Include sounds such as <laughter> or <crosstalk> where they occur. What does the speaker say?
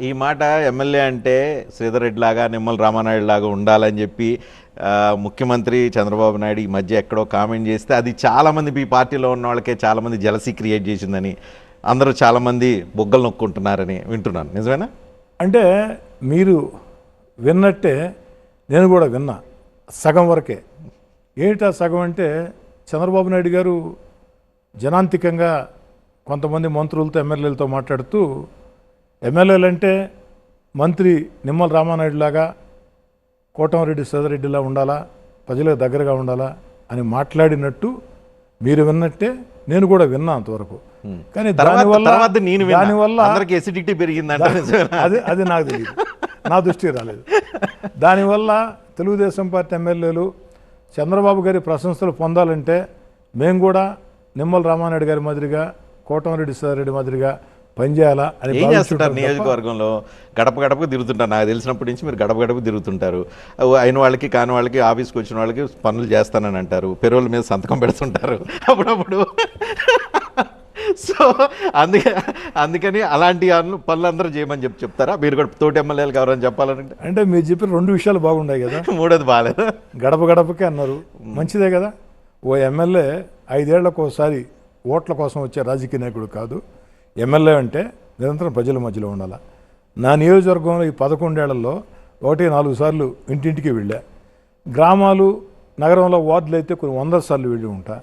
ఈ మాట ఎమ్మెల్యే అంటే శ్రీధర్ రెడ్డి లాగా నిమ్మల రామానాయుడు లాగా ఉండాలని చెప్పి ముఖ్యమంత్రి చంద్రబాబు నాయుడు ఈ మధ్య ఎక్కడో కామెంట్ చేస్తే అది చాలామంది ఈ పార్టీలో ఉన్న వాళ్ళకే చాలామంది జలసీ క్రియేట్ చేసిందని అందరూ చాలామంది బొగ్గలు నొక్కుంటున్నారని వింటున్నాను. నిజమేనా? అంటే మీరు విన్నట్టే నేను కూడా విన్నా సగం వరకే. ఏమిటా సగం అంటే చంద్రబాబు నాయుడు గారు జనాంతికంగా కొంతమంది మంత్రులతో ఎమ్మెల్యేలతో మాట్లాడుతూ ఎమ్మెల్యేలు అంటే మంత్రి నిమ్మల రామానాయుడు లాగా కోటమిరెడ్డి సోదరెడ్డిలా ఉండాలా ప్రజలకు దగ్గరగా ఉండాలా అని మాట్లాడినట్టు మీరు విన్నట్టే నేను కూడా విన్నా అంతవరకు కానీ దానివల్ల నేను. దానివల్ల అందరికి ఎసిడిటీ పెరిగిందంట? అది అది నాకు తెలియదు నా దృష్టికి రాలేదు దానివల్ల తెలుగుదేశం పార్టీ ఎమ్మెల్యేలు చంద్రబాబు గారి ప్రశంసలు పొందాలంటే మేము కూడా నిమ్మల రామానాయుడు గారి మాదిరిగా కోటమిరెడ్డి రెడ్డి మాదిరిగా పనిచేయాలా అని ఏం చేస్తుంటారు నియోజకవర్గంలో? గడప గడపకు తిరుగుతుంటారు. నాకు తెలిసినప్పటి నుంచి మీరు గడప గడపకు తిరుగుతుంటారు. అయిన వాళ్ళకి కాని వాళ్ళకి ఆఫీస్కి వచ్చిన వాళ్ళకి పనులు చేస్తానని అంటారు. పెరోల మీద సంతకం పెడుతుంటారు. అప్పుడప్పుడు. సో అందుకే అందుకని అలాంటి అన్ను- పనులు అందరూ చేయమని చెప్పి చెప్తారా? మీరు కూడా తోటి ఎమ్మెల్యేలకు ఎవరైనా చెప్పాలంటే అంటే మీరు చెప్పిన రెండు విషయాలు బాగున్నాయి కదా. <laughs> మూడోది బాగాలేదు గడప గడపకే అన్నారు. మంచిదే కదా. ఓ ఎమ్మెల్యే ఐదేళ్ళకు ఒకసారి ఓట్ల కోసం వచ్చే రాజకీయ నాయకుడు కాదు. ఎమ్మెల్యే అంటే నిరంతరం ప్రజల మధ్యలో ఉండాలి? నా నియోజకవర్గంలో ఈ పదకొండేళ్ళలో ఒకటి నాలుగు సార్లు ఇంటింటికి వెళ్ళా. గ్రామాలు నగరంలో వార్డులు అయితే కొన్ని వందల సార్లు వెళ్ళి ఉంటా.